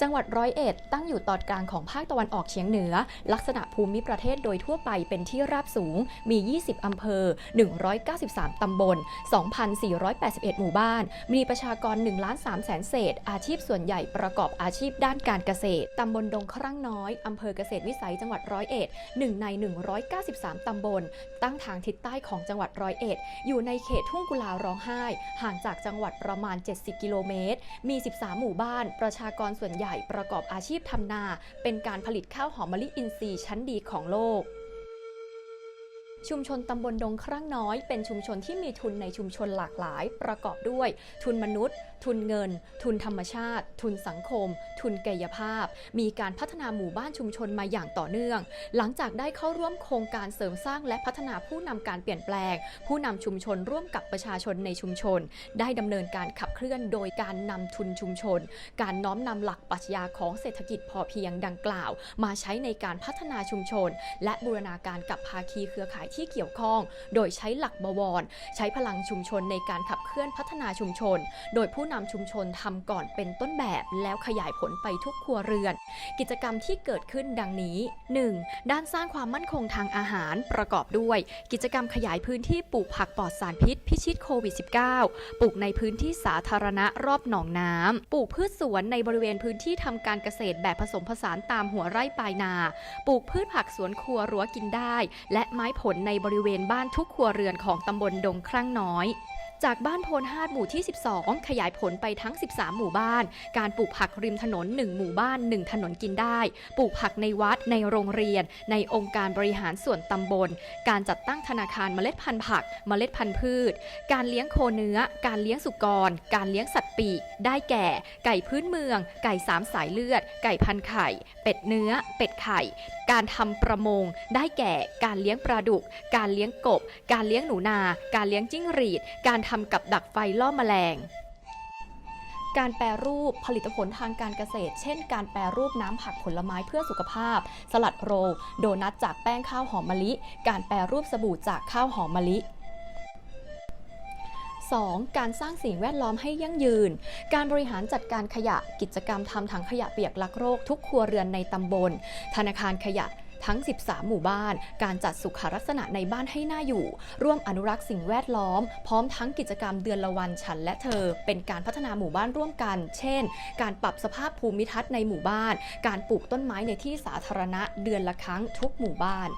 จังหวัดร้อยเอ็ดตั้งอยู่ตอนกลางของภาคตะวันออกเฉียงเหนือ ลักษณะภูมิประเทศโดยทั่วไปเป็นที่ราบสูง มี 20 อำเภอ 193 ตำบล 2,481 หมู่บ้าน มีประชากร1ล้าน3แสนเศษ อาชีพส่วนใหญ่ประกอบอาชีพด้านการเกษตร ตำบลดงครั่งน้อย อำเภอเกษตรวิสัยจังหวัดร้อยเอ็ดหนึ่งใน 193 ตำบล ตั้งทางทิศใต้ของจังหวัดร้อยเอ็ด อยู่ในเขตทุ่งกุลาร้องไห้ ห่างจากจังหวัดประมาณ 70 กิโลเมตร มี 13 หมู่บ้าน ประชากรส่วนใหญ่ใหญ่ประกอบอาชีพทำนา เป็นการผลิตข้าวหอมมะลิอินทรีย์ชั้นดีของโลก ชุมชนตำบลดงครั่งน้อย เป็นชุมชนที่มีทุนในชุมชนหลากหลาย ประกอบด้วย ทุนมนุษย์ ทุนเงิน ทุนธรรมชาติ ทุนสังคม ทุนกายภาพ มีการพัฒนาหมู่บ้านชุมชนมาอย่างต่อเนื่อง หลังจากได้เข้าร่วมโครงการเสริมสร้างและพัฒนาผู้นำการเปลี่ยนแปลง ผู้นำชุมชนร่วมกับประชาชนในชุมชน ได้ดำเนินการขับเคลื่อนโดยการนำทุนชุมชน การน้อมนำหลักปรัชญาของเศรษฐกิจพอเพียงดังกล่าว มาใช้ในการพัฒนาชุมชน และบูรณาการกับภาคีเครือข่ายที่เกี่ยวข้อง โดยใช้หลักบวร ใช้พลังชุมชนในการขับเคลื่อนพัฒนาชุมชน โดยผู้นำชุมชนทำก่อนเป็นต้นแบบแล้วขยายผลไปทุกครัวเรือน กิจกรรมที่เกิดขึ้นดังนี้ 1. ด้านสร้างความมั่นคงทางอาหารประกอบด้วย กิจกรรมขยายพื้นที่ปลูกผักปลอดสารพิษพิชิตโควิด -19 ปลูกในพื้นที่สาธารณะรอบหนองน้ำปลูกพืชสวนในบริเวณพื้นที่ทำการเกษตรแบบผสมผสานตามหัวไร่ปลายนา ปลูกพืชผักสวนครัวรั้วกินได้ และไม้ผลในบริเวณบ้านทุกครัวเรือนของตำบลดงครั่งน้อย จากบ้านโพนฮาดหมู่ที่ 12 ขยายผลไปทั้ง 13 หมู่บ้าน การปลูกผักริมถนน 1 หมู่บ้าน 1 ถนนกินได้ ปลูกผักในวัด ในโรงเรียน ในองค์การบริหารส่วนตำบล การจัดตั้งธนาคารเมล็ดพันธุ์ผัก เมล็ดพันธุ์พืช การเลี้ยงโคเนื้อ การเลี้ยงสุกร การเลี้ยงสัตว์ปีก ได้แก่ ไก่พื้นเมือง ไก่สามสายเลือด ไก่พันไข่ เป็ดเนื้อ เป็ดไข่ การทำประมง ได้แก่ การเลี้ยงปลาดุก การเลี้ยงกบ การเลี้ยงหนูนา การเลี้ยงจิ้งหรีด การทำกับดักไฟล่อแมลง การแปรรูปผลิตผลทางการเกษตร เช่น การแปรรูปน้ำผักผลไม้เพื่อสุขภาพ สลัดโรลโดนัทจากแป้งข้าวหอมมะลิ การแปรรูปสบู่จากข้าวหอมมะลิ 2. การสร้างสิ่งแวดล้อมให้ยั่งยืน การบริหารจัดการขยะ กิจกรรมทำถังขยะเปียกลักโรคทุกครัวเรือนในตำบล ธนาคารขยะ ทั้ง 13 หมู่บ้าน การจัดสุขลักษณะในบ้านให้น่าอยู่ ร่วมอนุรักษ์สิ่งแวดล้อม พร้อมทั้งกิจกรรมเดือนละวันฉันและเธอ เป็นการพัฒนาหมู่บ้านร่วมกัน เช่น การปรับสภาพภูมิทัศน์ในหมู่บ้าน การปลูกต้นไม้ในที่สาธารณะเดือนละครั้งทุกหมู่บ้าน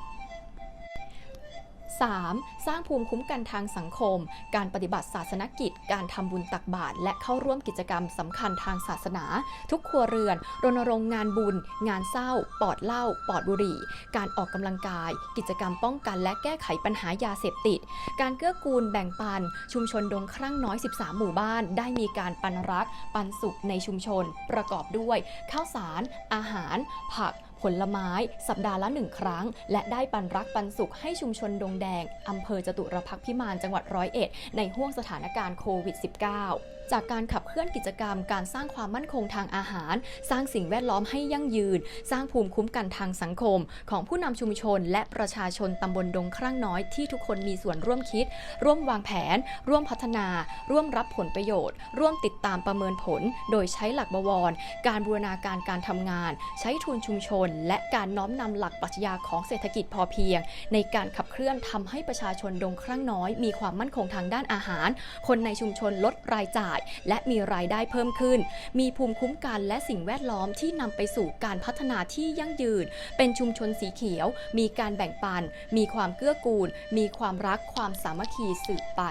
3. สร้างภูมิคุ้มกันทางสังคม การปฏิบัติศาสนกิจ การทำบุญตักบาตรและเข้าร่วมกิจกรรมสำคัญทางศาสนา ทุกครัวเรือน รณรงค์งานบุญ งานเศร้า ปลอดเหล้าปลอดบุหรี่ การออกกำลังกาย กิจกรรมป้องกันและแก้ไขปัญหายาเสพติด การเกื้อกูลแบ่งปัน ชุมชนดงครั่งน้อย 13 หมู่บ้าน ได้มีการปันรัก ปันสุขในชุมชน ประกอบด้วย ข้าวสาร อาหาร ผัก ผลไม้ สัปดาห์ละหนึ่งครั้ง และได้ปันรักปันสุขให้ชุมชนดงแดงอำเภอจตุรพักพิมานจังหวัดร้อยเอ็ดในห่วงสถานการณ์โควิด -19 จากการขับเคลื่อนกิจกรรม การสร้างความมั่นคงทางอาหาร สร้างสิ่งแวดล้อมให้ยั่งยืน สร้างภูมิคุ้มกันทางสังคม ของผู้นำชุมชน และประชาชนตำบลดงครั่งน้อยที่ทุกคนมีส่วนร่วมคิด ร่วมวางแผน ร่วมพัฒนา ร่วมรับผลประโยชน์ ร่วมติดตามประเมินผล โดยใช้หลักบวร การบูรณาการการทำงาน ใช้ทุนชุมชน และการน้อมนำหลักปรัชญาของเศรษฐกิจพอเพียง ในการขับเคลื่อนทำให้ประชาชนดงครั่งน้อย มีความมั่นคงทางด้านอาหาร คนในชุมชนลดรายจ่ายาย และมีรายได้เพิ่มขึ้น มีภูมิคุ้มกันและสิ่งแวดล้อมที่นำไปสู่การพัฒนาที่ยั่งยืน เป็นชุมชนสีเขียว มีการแบ่งปัน มีความเกื้อกูล มีความรักความสามัคคีสืบไป